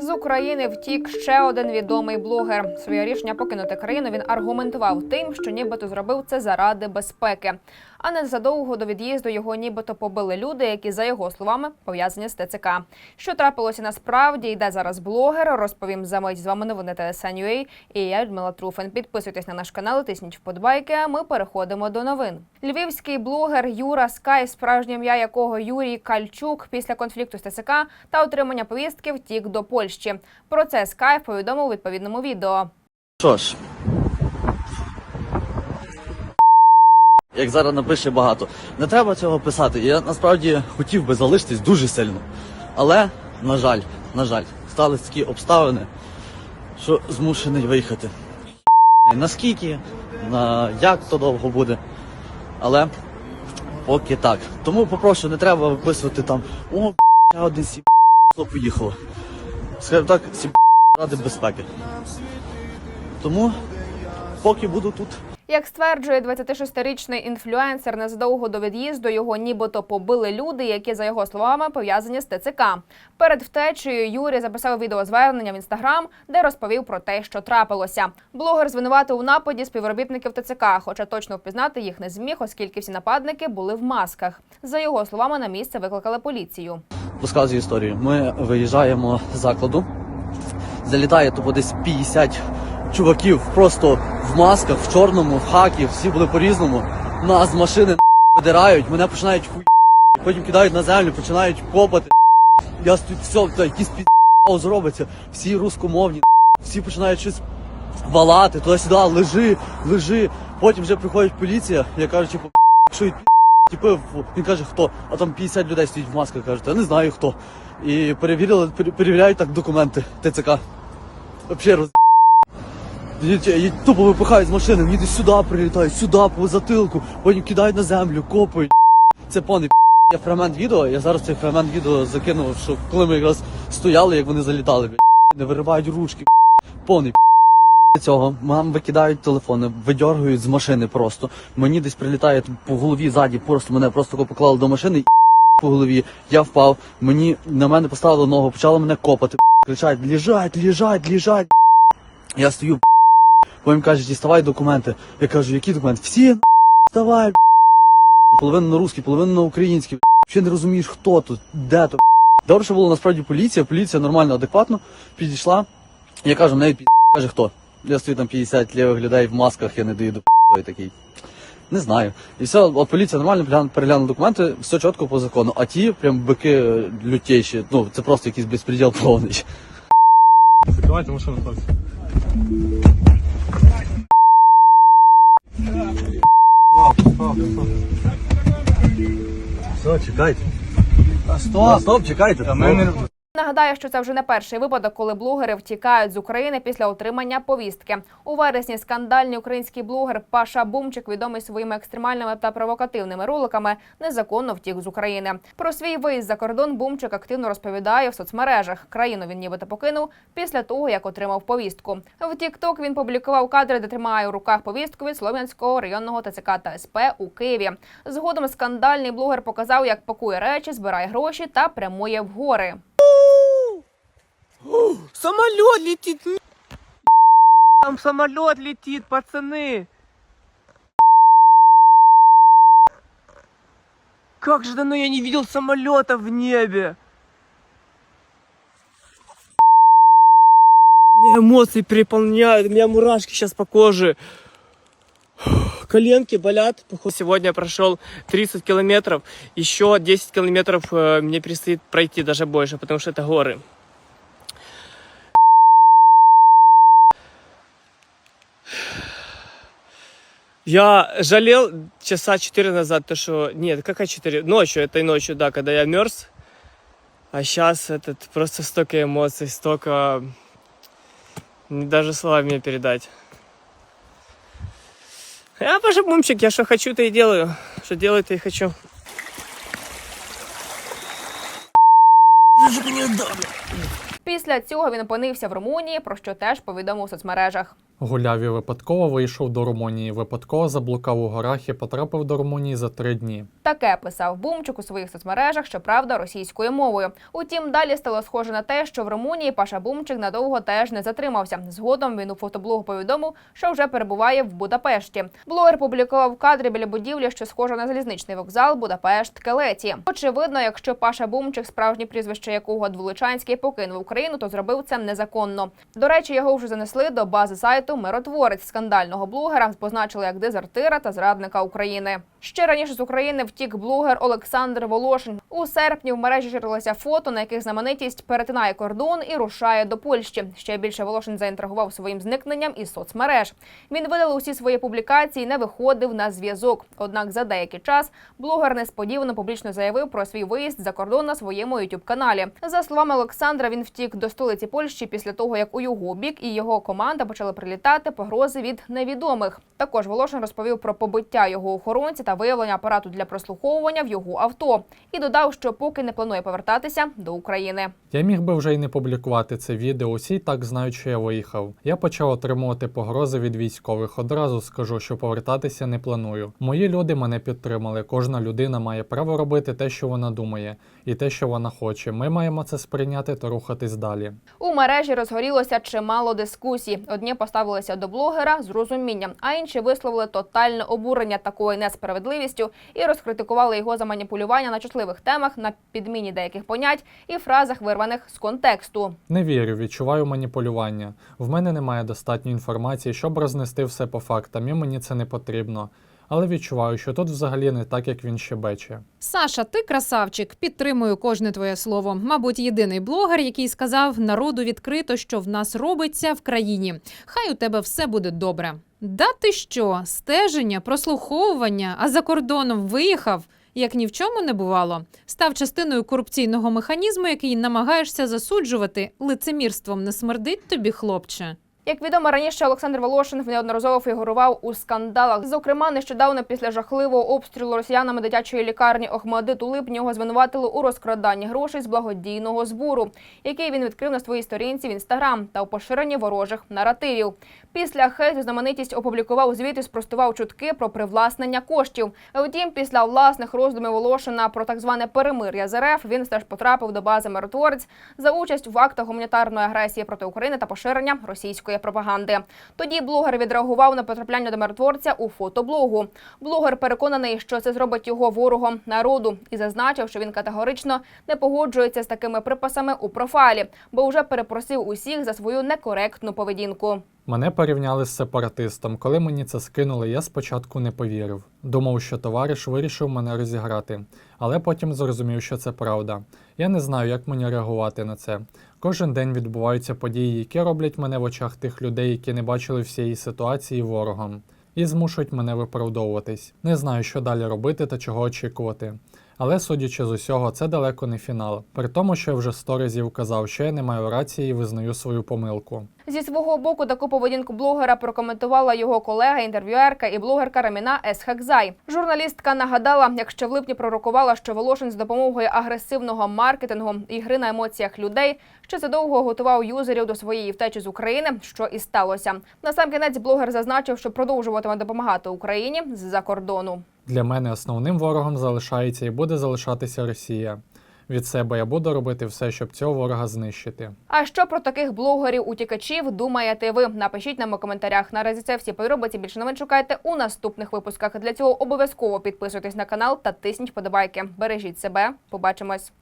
З України втік ще один відомий блогер. Своє рішення покинути країну він аргументував тим, що нібито зробив це заради безпеки. А незадовго до від'їзду його нібито побили люди, які, за його словами, пов'язані з ТЦК. Що трапилося насправді, йде зараз блогер. Розповім за мить з вами новини ТСН.UA і я Людмила Труфен. Підписуйтесь на наш канал, тисніть вподобайки. А ми переходимо до новин. Львівський блогер Юра Скай, справжнє ім'я якого Юрій Кальчук, після конфлікту з ТСК та отримання повістки втік до Польщі. Про це Скай повідомив у відповідному відео. Що ж, як зараз напише багато, не треба цього писати. Я насправді хотів би залишитись дуже сильно. Але, на жаль, на жаль, стались такі обставини, що змушений виїхати. Наскільки, на як то довго буде. Але поки так. Тому попрошу, не треба виписувати там о, я один сі поїхало. Скажімо так, сі ради безпеки. Тому поки буду тут. Як стверджує 26-річний інфлюенсер, незадовго до від'їзду його нібито побили люди, які, за його словами, пов'язані з ТЦК. Перед втечею Юрій записав відеозвернення в інстаграм, де розповів про те, що трапилося. Блогер звинуватив у нападі співробітників ТЦК, хоча точно впізнати їх не зміг, оскільки всі нападники були в масках. За його словами, на місце викликали поліцію. Розказую історію. Ми виїжджаємо з закладу. Залітає тупо десь 50 чуваків просто в масках, в чорному, в хакі, всі були по-різному. Нас з машини видирають, мене починають хуй, потім кидають на землю, починають копати. Я стою, все, та якісь пі пауз робиться, всі рускомовні, всі починають щось валати, туди-сюди, лежи, лежи. Потім вже приходить поліція, я кажу, типу, що й Типу, він каже, хто, а там 50 людей стоїть в масках, кажуть, я не знаю хто. І перевірили, перевіряють так документи ТЦК. Вообще роз... Їдь, Тупо випихають з машини, мені десь сюди прилітають, сюди по затилку, потім кидають на землю, копають. Це повний Я фрагмент відео, я зараз цей фрагмент відео закинув, що коли ми якраз стояли, як вони залітали, не виривають ручки, повний цього нам викидають телефони, видьоргують з машини просто. Мені десь прилітає по голові ззаді, просто мене просто поклали до машини і по голові. Я впав, мені на мене поставили ногу, почали мене копати, кричать, лежать, лежать, лежать. Я стою, потім кажуть, діставай документи. Я кажу, які документи? Всі давай. Половину на русський, половину на український. Ще не розумієш, хто тут, де то. Добре, що була насправді поліція, поліція нормально, адекватно підійшла. Я кажу, неї пі... каже хто. Я стою там 50 лівих людей в масках, я не даю до п***ї такий. Не знаю. І все, от поліція нормально переглянула документи, все чітко по закону. А ті прям бики е, лютейші. Ну, це просто якийсь безпреділ повний. Закривайте машину, хлопці. Все, чекайте. Стоп! Стоп, чекайте. Нагадаю, що це вже не перший випадок, коли блогери втікають з України після отримання повістки. У вересні скандальний український блогер Паша Бумчик, відомий своїми екстремальними та провокативними роликами, незаконно втік з України. Про свій виїзд за кордон Бумчик активно розповідає в соцмережах. Країну він нібито покинув після того, як отримав повістку. В TikTok він публікував кадри, де тримає у руках повістку від Слов'янського районного ТЦК та СП у Києві. Згодом скандальний блогер показав, як пакує речі, збирає гроші та прямує в гори. Самолет летит! Там самолет летит, пацаны! Как же давно я не видел самолета в небе! Меня эмоции переполняют, у меня мурашки сейчас по коже. Коленки болят. Сегодня прошел 30 километров. Еще 10 километров э, мне предстоит пройти, даже больше, потому что это горы. Я жалел часа 4 назад, то что... Нет, какая 4? Ночью, этой ночью, да, когда я мерз. А сейчас этот просто столько эмоций, столько... Даже словами не передать. Я Паша Бумчик, я что хочу, то и делаю. Что делаю, то и хочу. Після цього він опинився в Румунії, про що теж повідомив у соцмережах. Гуляв і випадково вийшов до Румунії, випадково заблукав у горах і потрапив до Румунії за три дні. Таке писав Бумчик у своїх соцмережах, щоправда, російською мовою. Утім, далі стало схоже на те, що в Румунії Паша Бумчик надовго теж не затримався. Згодом він у фотоблогу повідомив, що вже перебуває в Будапешті. Блогер публікував кадри біля будівлі, що схожа на залізничний вокзал Будапешт Келеті. Очевидно, якщо Паша Бумчик, справжнє прізвище якого Двуличанський покинув Україну, то зробив це незаконно. До речі, його вже занесли до бази сайту Миротворець скандального блогера, позначили як дезертира та зрадника України. Ще раніше з України втік блогер Олександр Волошин. У серпні в мережі ширилося фото, на яких знаменитість перетинає кордон і рушає до Польщі. Ще більше Волошин заінтригував своїм зникненням із соцмереж. Він видалив усі свої публікації, не виходив на зв'язок. Однак за деякий час блогер несподівано публічно заявив про свій виїзд за кордон на своєму youtube каналі. За словами Олександра, він втік до столиці Польщі після того, як у його бік і його команда почали прилітати погрози від невідомих. Також Волошин розповів про побиття його охоронця та виявлення апарату для прослуховування в його авто і додав, що поки не планує повертатися до України. Я міг би вже й не публікувати це відео, усі так знають, що я виїхав. Я почав отримувати погрози від військових. Одразу скажу, що повертатися не планую. Мої люди мене підтримали. Кожна людина має право робити те, що вона думає, і те, що вона хоче. Ми маємо це сприйняти та рухатись далі. У мережі розгорілося чимало дискусій. Одні поставилися до блогера з розумінням, а інші висловили тотальне обурення такою несправедливістю і розкритикували його за маніпулювання на чутливих темах, на підміні деяких понять і фразах, вирваних з контексту. Не вірю, відчуваю маніпулювання. В мене немає достатньо інформації, щоб рознести все по фактам, і мені це не потрібно. Але відчуваю, що тут взагалі не так, як він щебече. Саша, ти красавчик, підтримую кожне твоє слово. Мабуть, єдиний блогер, який сказав народу відкрито, що в нас робиться в країні. Хай у тебе все буде добре. Да ти що? Стеження, прослуховування, а за кордоном виїхав. Як ні в чому не бувало, став частиною корупційного механізму, який намагаєшся засуджувати лицемірством не смердить тобі, хлопче. Як відомо раніше, Олександр Волошин неодноразово фігурував у скандалах. Зокрема, нещодавно після жахливого обстрілу росіянами дитячої лікарні Охмадит у липні його звинуватили у розкраданні грошей з благодійного збору, який він відкрив на своїй сторінці в інстаграм та у поширенні ворожих наративів. Після хейту знаменитість опублікував звіт і спростував чутки про привласнення коштів. Втім, після власних роздумів Волошина про так зване перемир'я з РФ він теж потрапив до бази миротворець за участь в актах гуманітарної агресії проти України та поширення російської пропаганди. Тоді блогер відреагував на потрапляння до миротворця у фотоблогу. Блогер переконаний, що це зробить його ворогом народу, і зазначив, що він категорично не погоджується з такими приписами у профайлі, бо вже перепросив усіх за свою некоректну поведінку. Мене порівняли з сепаратистом. Коли мені це скинули, я спочатку не повірив. Думав, що товариш вирішив мене розіграти, але потім зрозумів, що це правда. Я не знаю, як мені реагувати на це. Кожен день відбуваються події, які роблять мене в очах тих людей, які не бачили всієї ситуації ворогом, і змушують мене виправдовуватись. Не знаю, що далі робити та чого очікувати. Але судячи з усього, це далеко не фінал. При тому, що я вже сто разів казав, що я не маю рації і визнаю свою помилку. Зі свого боку таку поведінку блогера прокоментувала його колега, інтерв'юерка і блогерка Раміна Есхакзай. Журналістка нагадала, як ще в липні пророкувала, що Волошин з допомогою агресивного маркетингу і гри на емоціях людей ще задовго готував юзерів до своєї втечі з України, що і сталося. На сам кінець блогер зазначив, що продовжуватиме допомагати Україні з-за кордону. Для мене основним ворогом залишається і буде залишатися Росія. Від себе я буду робити все, щоб цього ворога знищити. А що про таких блогерів-утікачів думаєте ви? Напишіть нам у коментарях. Наразі це всі подробиці. Більше новин шукайте у наступних випусках. Для цього обов'язково підписуйтесь на канал та тисніть подобайки. Бережіть себе. Побачимось.